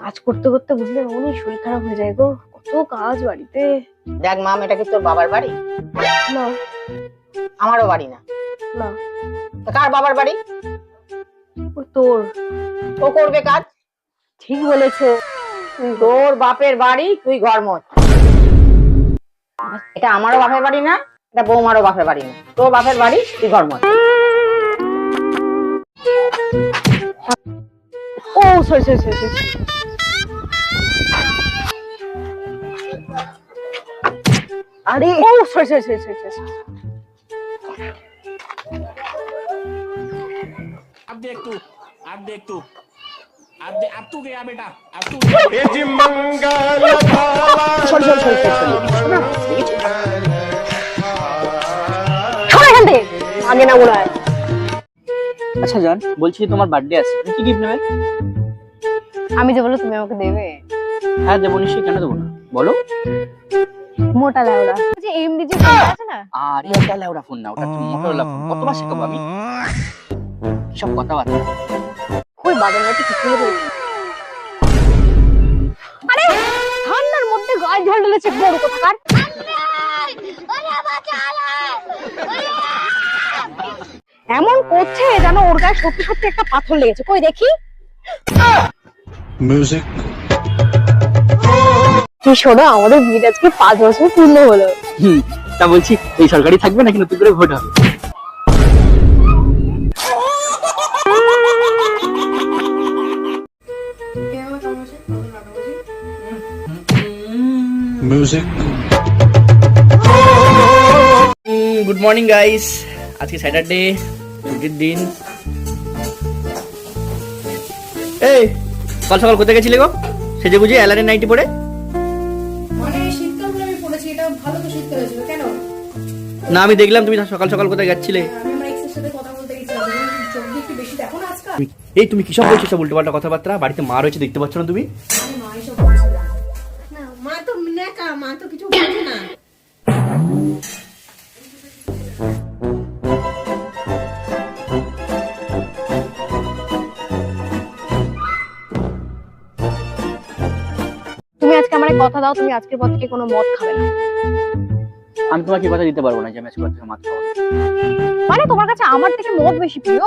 কাজ করতে করতে বুঝলে অনেক শরীর খারাপ হয়ে যায় গো। কত কাজ বাড়িতে। দেখ মাম এটা কি তোর বাবার বাড়ি? না। আমারও বাড়ি না। না। কার বাবার বাড়ি? ও তোর। ও করবে কাজ? ঠিক বলেছে। তোর বাপের বাড়ি তুই ঘর মোচ এটা আমারও বাপের বাড়ি না এটা বৌমারও বাপের বাড়ি না। তোর বাপের বাড়ি তুই ঘর ও সরি সরি সরি সরি আরে ও sorry sorry sorry sorry sorry अब देख तू अब देख तू अब दे, अब तू गया बेटा अब तू সরি সরি সরি সরি সরো এখান থেকে আগে না মনে হয় আচ্ছা জান বলছি তোমার বার্থডে আছে তুমি কি গিফট নেবে আমি যে বলো তুমি আমাকে দেবে। হ্যাঁ দেবো নিশ্চয়ই কেন দেবো না? বলো। মোটা লাউড়া যে এমডি যে ফোনটা আছে না? আর এটা লেওড়া ফোন না ওটা মোটরোলা ফোন কতবার শেখাবো আমি? সব কথাবার্তা। ওই বাবার বাড়িতে কিছু আরে ঠান্ডার মধ্যে গায়ে ঝাল ঢেলেছে বড় কোথাকার? এমন করছে যেন ওর গায়ে সত্যি সত্যি একটা পাথর লেগেছে। কই দেখি? Music. কি শোনো আমাদের বিয়েটা আজকে পাঁচ বছর পূর্ণ হলো। হুম তা বলছি এই সরকারি থাকবে নাকি নতুন করে ভোট হবে? Music. গুড মর্নিং গাইস আজকে স্যাটারডে ছুটির দিন। এই সকাল সকাল কোথায় গেছিলে গো? সেজে বুঝে অ্যালারের নাইটি পরে মানে শীতকাল আমি পড়েছি এটা ভালো তো শীতকাল হয়েছিল কেন? না আমি দেখলাম তুমি সকাল সকাল কোথায় না আজকাল? এই তুমি কিসব বলছো? সব উল্টোপাল্টা কথাবার্তা? বাড়িতে মা রয়েছে দেখতে পাচ্ছ না তুমি? মা এসব বলছিলাম না। মা তো মা তো কিছু না। আমার কথা দাও তুমি আজকের পর থেকে কোনো মদ খাবে না। আমি তোমাকে কথা দিতে পারব না যে আমি আজকে থেকে মাছ খাব। মানে তোমার কাছে আমার থেকে মদ বেশি প্রিয়?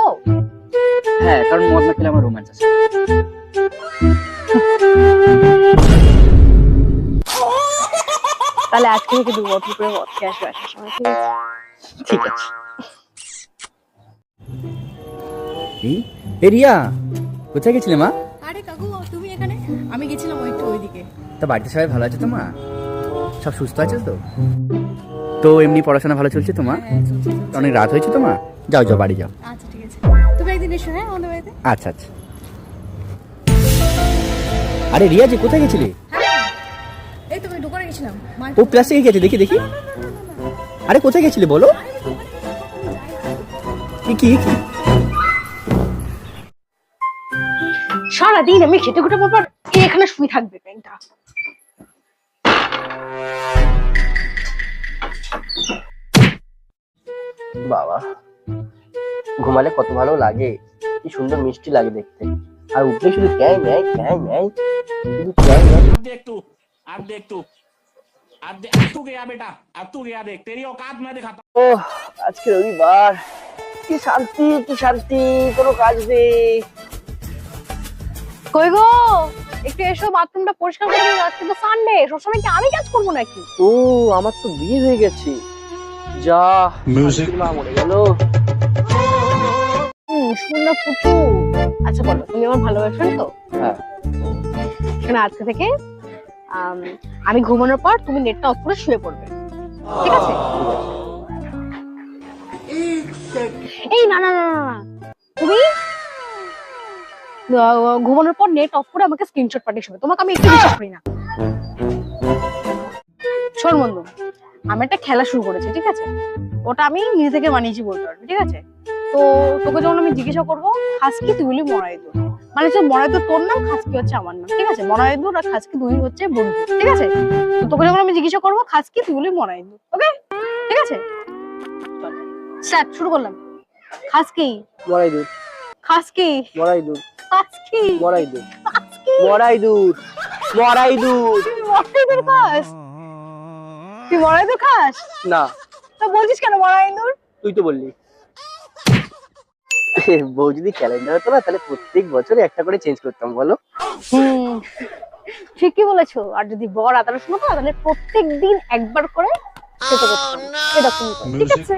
হ্যাঁ কারণ মদ না খেলে আমার রোম্যান্স আছে। তাহলে আজকে থেকে দু বছর করে মদ খেয়ে আসবে আসার সময় ঠিক আছে? ঠিক আছে। এই রিয়া কোথায় গেছিলে মা? তা বাড়িতে সবাই ভালো আছে তো মা সব সুস্থ আছে তো? তো এমনি পড়াশোনা ভালো চলছে তো মা হ্যাঁ অনেক রাত হয়েছে তো মা যাও যাও বাড়ি যাও। আচ্ছা ঠিক আছে। তুমি একদিন এসো হ্যাঁ আমাদের বাড়িতে? আচ্ছা আচ্ছা। আরে রিয়া যে কোথায় গেছিলে? হ্যাঁ এই তো আমি দোকানে গেছিলাম। ও প্লাস্টিকে গেছে দেখি দেখি। আরে কোথায় গেছিলি বলো? কি কি কি? সারাদিন আমি খেতে খুঁটে পর এখানে শুয়ে থাকবে প্যান্টটা ঘুমালে কত ভালো লাগে কি সুন্দর মিষ্টি লাগে দেখতে আর উঠলে শুধু ক্যাই ম্যাই ক্যাই ম্যাই শুধু ক্যাই ম্যাই अब देख तू अब देख तू अब दे, अब तू गया बेटा अब तू गया देख तेरी औकात मैं दिखाता हूं। ও আজকে রবিবার কি শান্তি কি শান্তি কোনো কাজ নেই কই গো একটু এসো বাথরুমটা পরিষ্কার করে দিও আজকে তো সানডে সবসময় কি আমি কাজ করবো নাকি ও আমার তো বিয়ে হয়ে গেছে যা Music. শান্তির মা মরে গেল শূন্য পুচু আচ্ছা বলো তুমি আমার ভালোবাসেন তো? হ্যাঁ। শোনো আজকে থেকে আমি ঘুমানোর পর তুমি নেটটা অফ করে শুয়ে পড়বে। ঠিক আছে? এই না না না না, না। তুমি ঘুমানোর পর নেট অফ করে আমাকে স্ক্রিনশট পাঠিয়ে তোমাকে আমি একটু বিশ্বাস করি না। শোন বন্ধু আমি একটা খেলা শুরু করেছি ঠিক আছে? ওটা আমি নিজে থেকে বানিয়েছি বলতে পারবি ঠিক আছে? তো তোকে যখন আমি জিজ্ঞাসা করব খাসকি তুই বলি মরাইদুর মানে হচ্ছে মরাইদুর তোর নাম খাসকি হচ্ছে আমার নাম ঠিক আছে? মরাইদুর আর খাসকি দুই হচ্ছে বন্ধু ঠিক আছে? তো তোকে যখন আমি জিজ্ঞাসা করব খাসকি তুই বলি মরাইদুর ওকে? ঠিক আছে? স্যার শুরু করলাম। খাসকি। মরাই দুধ খাসকি। মরাই খাসকি। মরাই খাসকি। মরাই দুধ মরাই তুই মরাই দূর খাস। তুই মরাই দূর খাস? না। তো বলছিস কেন মরাই দূর তুই তো বললি। বউ যদি ক্যালেন্ডার হতো না তাহলে প্রত্যেক বছরে একটা করে চেঞ্জ করতাম বলো। হুম ঠিকই বলেছ। আর যদি বর আদালত শুনো তাহলে প্রত্যেক দিন একবার করে সেটা করতাম। ঠিক আছে?